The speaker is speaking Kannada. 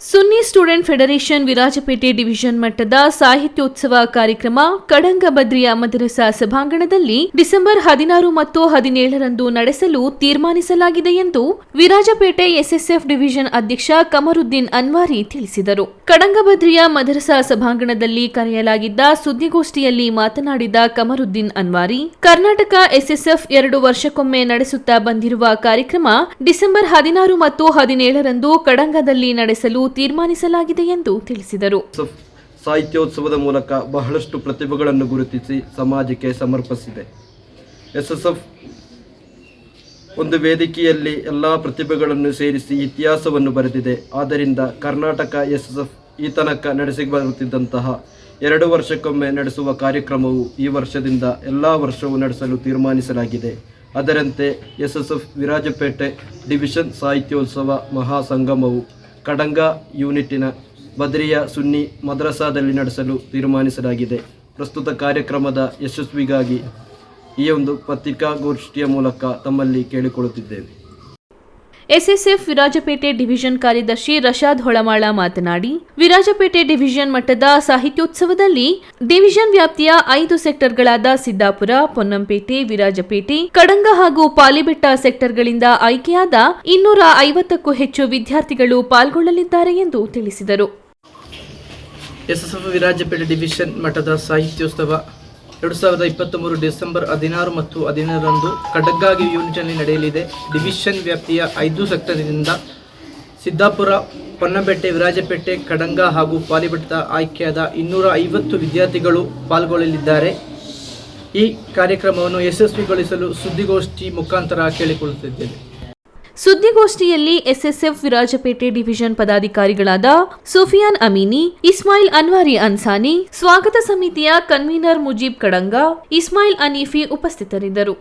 Sunni student federation Virajpet division ಮಟ್ಟದ ಸಾಹಿತ್ಯೋತ್ಸವ ಕಾರ್ಯಕ್ರಮ ಕಡಂಗ ಬದ್ರಿಯ ಮದರಸಾ ಸಭಾಂಗಣದಲ್ಲಿ ಡಿಸೆಂಬರ್ ಹದಿನಾರು ಮತ್ತು ಹದಿನೇಳರಂದು ನಡೆಸಲು ತೀರ್ಮಾನಿಸಲಾಗಿದೆ ಎಂದು ವಿರಾಜಪೇಟೆ ಎಸ್ಎಸ್ಎಫ್ ಡಿವಿಷನ್ ಅಧ್ಯಕ್ಷ ಕಮರುದ್ದೀನ್ ಅನ್ವಾರಿ ತಿಳಿಸಿದರು. ಕಡಂಗಬದ್ರಿಯ ಮದರಸಾ ಸಭಾಂಗಣದಲ್ಲಿ ಕರೆಯಲಾಗಿದ್ದ ಸುದ್ದಿಗೋಷ್ಠಿಯಲ್ಲಿ ಮಾತನಾಡಿದ ಕಮರುದ್ದೀನ್ ಅನ್ವಾರಿ, ಕರ್ನಾಟಕ ಎಸ್ಎಸ್ಎಫ್ ಎರಡು ವರ್ಷಕ್ಕೊಮ್ಮೆ ನಡೆಸುತ್ತಾ ಬಂದಿರುವ ಕಾರ್ಯಕ್ರಮ ಡಿಸೆಂಬರ್ ಹದಿನಾರು ಮತ್ತು ಹದಿನೇಳರಂದು ಕಡಂಗದಲ್ಲಿ ನಡೆಸಲು ತೀರ್ಮಾನಿಸಲಾಗಿದೆ ಎಂದು ತಿಳಿಸಿದರು. ಸಾಹಿತ್ಯೋತ್ಸವದ ಮೂಲಕ ಬಹಳಷ್ಟು ಪ್ರತಿಭೆಗಳನ್ನು ಗುರುತಿಸಿ ಸಮಾಜಕ್ಕೆ ಸಮರ್ಪಿಸಿದೆ. ಎಸ್ ಎಸ್ ಎಫ್ ಒಂದು ವೇದಿಕೆಯಲ್ಲಿ ಎಲ್ಲ ಪ್ರತಿಭೆಗಳನ್ನು ಸೇರಿಸಿ ಇತಿಹಾಸವನ್ನು ಬರೆದಿದೆ. ಆದ್ದರಿಂದ ಕರ್ನಾಟಕ ಎಸ್ ಎಸ್ ಎಫ್ ಈ ತನಕ ನಡೆಸಿ ಬರುತ್ತಿದ್ದಂತಹ ಎರಡು ವರ್ಷಕ್ಕೊಮ್ಮೆ ನಡೆಸುವ ಕಾರ್ಯಕ್ರಮವು ಈ ವರ್ಷದಿಂದ ಎಲ್ಲ ವರ್ಷವೂ ನಡೆಸಲು ತೀರ್ಮಾನಿಸಲಾಗಿದೆ. ಅದರಂತೆ S S F Virajpet division ಸಾಹಿತ್ಯೋತ್ಸವ ಮಹಾಸಂಗಮವು ಕಡಂಗ ಯೂನಿಟಿನ ಬದ್ರಿಯ ಸುನ್ನಿ ಮದ್ರಸಾದಲ್ಲಿ ನಡೆಸಲು ತೀರ್ಮಾನಿಸಲಾಗಿದೆ. ಪ್ರಸ್ತುತ ಕಾರ್ಯಕ್ರಮದ ಯಶಸ್ವಿಗಾಗಿ ಈ ಒಂದು ಪತ್ರಿಕಾಗೋಷ್ಠಿಯ ಮೂಲಕ ತಮ್ಮಲ್ಲಿ ಕೇಳಿಕೊಳ್ಳುತ್ತಿದ್ದೇವೆ. ಎಸ್ಎಸ್ಎಫ್ ವಿರಾಜಪೇಟೆ ಡಿವಿಷನ್ ಕಾರ್ಯದರ್ಶಿ ರಶಾದ್ ಹೊಳಮಾಳ ಮಾತನಾಡಿ, ವಿರಾಜಪೇಟೆ ಡಿವಿಷನ್ ಮಟ್ಟದ ಸಾಹಿತ್ಯೋತ್ಸವದಲ್ಲಿ ಡಿವಿಷನ್ ವ್ಯಾಪ್ತಿಯ ಐದು ಸೆಕ್ಟರ್ಗಳಾದ ಸಿದ್ದಾಪುರ, ಪೊನ್ನಂಪೇಟೆ, ವಿರಾಜಪೇಟೆ, ಕಡಂಗ ಹಾಗೂ ಪಾಲಿಬೆಟ್ಟ ಸೆಕ್ಟರ್ಗಳಿಂದ ಆಯ್ಕೆಯಾದ ಇನ್ನೂರ ಐವತ್ತಕ್ಕೂ ಹೆಚ್ಚು ವಿದ್ಯಾರ್ಥಿಗಳು ಪಾಲ್ಗೊಳ್ಳಲಿದ್ದಾರೆ ಎಂದು ತಿಳಿಸಿದರು. ಎಸ್ ಎಸ್ ವಿರಾಜಪೇಟೆ ಡಿವಿಷನ್ ಮಟ್ಟದ ಸಾಹಿತ್ಯೋತ್ಸವ ಎರಡು ಸಾವಿರದ ಇಪ್ಪತ್ತ್ಮೂರು ಡಿಸೆಂಬರ್ ಹದಿನಾರು ಮತ್ತು ಹದಿನೇಳರಂದು ಖಡಗ್ಗಾಗಿ ಯೂನಿಟ್ನಲ್ಲಿ ನಡೆಯಲಿದೆ. ಡಿವಿಷನ್ ವ್ಯಾಪ್ತಿಯ ಐದು ಸೆಕ್ಟರ್ನಿಂದ ಸಿದ್ದಾಪುರ ಪೊನ್ನಬೆಟ್ಟೆ ವಿರಾಜಪೇಟೆ ಕಡಂಗ ಹಾಗೂ ಪಾಲಿಬೆಟ್ಟದ ಆಯ್ಕೆಯಾದ ಇನ್ನೂರ ಐವತ್ತು ವಿದ್ಯಾರ್ಥಿಗಳು ಪಾಲ್ಗೊಳ್ಳಲಿದ್ದಾರೆ. ಈ ಕಾರ್ಯಕ್ರಮವನ್ನು ಯಶಸ್ವಿಗೊಳಿಸಲು ಸುದ್ದಿಗೋಷ್ಠಿ ಮುಖಾಂತರ ಕೇಳಿಕೊಳ್ಳುತ್ತಿದ್ದೇವೆ. ಸುದ್ದಿಗೋಷ್ಠಿಯಲ್ಲಿ ಎಸ್ಎಸ್ಎಫ್ ವಿರಾಜಪೇಟೆ ಡಿವಿಷನ್ ಪದಾಧಿಕಾರಿಗಳಾದ ಸುಫಿಯಾನ್ ಅಮೀನಿ, ಇಸ್ಮಾಯಿಲ್ ಅನ್ವಾರಿ ಅನ್ಸಾನಿ, ಸ್ವಾಗತ ಸಮಿತಿಯ ಕನ್ವೀನರ್ ಮುಜೀಬ್ ಕಡಂಗ, ಇಸ್ಮಾಯಿಲ್ ಅನೀಫಿ ಉಪಸ್ಥಿತರಿದ್ದರು.